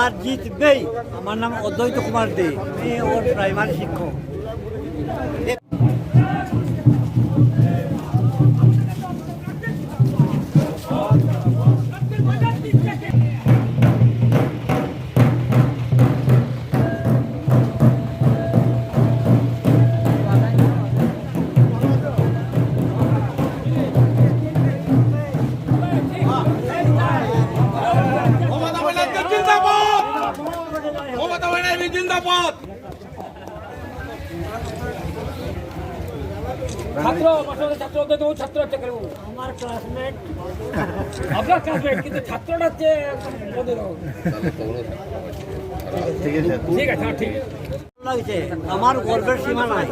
আর জিতবেই আমার নাম অদ্বৈত কুমার দে আমি ওর প্রাইমারি শিক্ষক। ব্যানার্জি জিন্দাবাদ। ছাত্র হচ্ছে কেন আমার ক্লাসমেট আপনার ক্লাসমেট কিন্তু ছাত্রটা হচ্ছে। ঠিক আছে। হ্যাঁ ঠিক লাগছে আমার গর্বের সীমা নাই।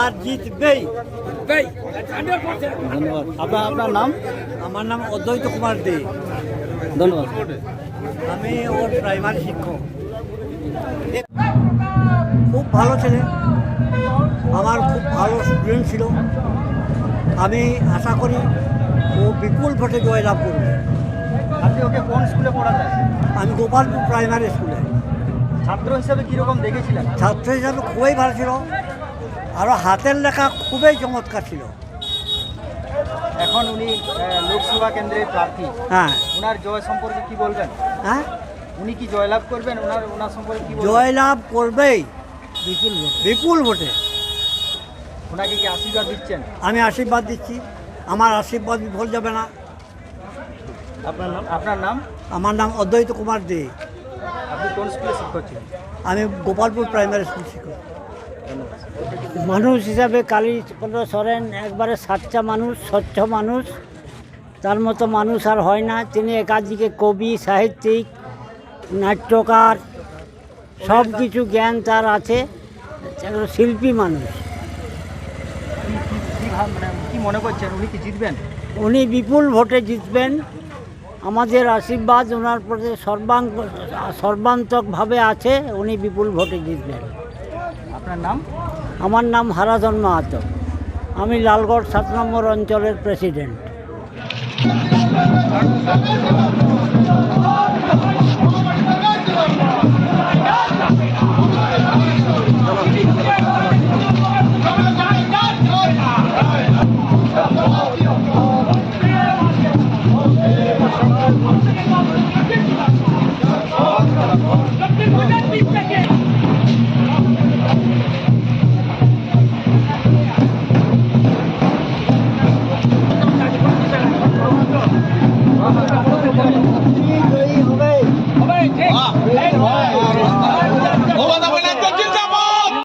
আর জিতবেই। ধন্যবাদ। আপনার আপনার নাম? আমার নাম অদ্বৈত কুমার দে। ধন্যবাদ। আমি ওর প্রাইমারি শিক্ষক। খুব ভালো ছেলে। আমার খুব ভালো স্টুডেন্ট ছিল। আমি আশা করি ও বিপুল ভোটে জয়লাভ করবে। আপনি ওকে কোন স্কুলে পড়াতেন? আমি গোপালপুর প্রাইমারি স্কুলে ছাত্র হিসাবে কীরকম দেখেছিলেন? ছাত্র হিসাবে খুবই ভালো ছিল। আরও হাতের লেখা খুবই চমৎকার ছিল। এখন উনি লোকসভা কেন্দ্রের প্রার্থী। হ্যাঁ। ওনার জয় সম্পর্কে কি বলবেন? হ্যাঁ? উনি কি জয়লাভ করবেন? ওনার ওনার সম্পর্কে কি জয়লাভ করবেই। বিপুল বিপুল ভোটে। ওনাকে কি আশীর্বাদ দিচ্ছেন? আমি আশীর্বাদ দিচ্ছি। আমার আশীর্বাদ বিফল যাবে না। আপনার নাম? আপনার নাম? আমার নাম অদ্বৈত কুমার দে। আপনি কোন স্কুলে শিক্ষক ছিলেন? আমি গোপালপুর প্রাইমারি স্কুল শিক্ষক। মানুষ হিসাবে কালীচন্দ্র সরেন একবারে সাচ্চা মানুষ স্বচ্ছ মানুষ। তার মতো মানুষ আর হয় না। তিনি একাধিকে কবি সাহিত্যিক নাট্যকার সব কিছু জ্ঞান তার আছে শিল্পী মানুষ। কি ভাব- মানে কি মনে করছেন? উনি কি জিতবেন? উনি বিপুল ভোটে জিতবেন। আমাদের আশীর্বাদ ওনার প্রতি সর্বাঙ্গ সর্বান্তকভাবে আছে উনি বিপুল ভোটে জিতবেন। আপনার নাম? আমার নাম হারাধন মাহাতো। আমি লালগড় সাত নম্বর অঞ্চলের প্রেসিডেন্ট।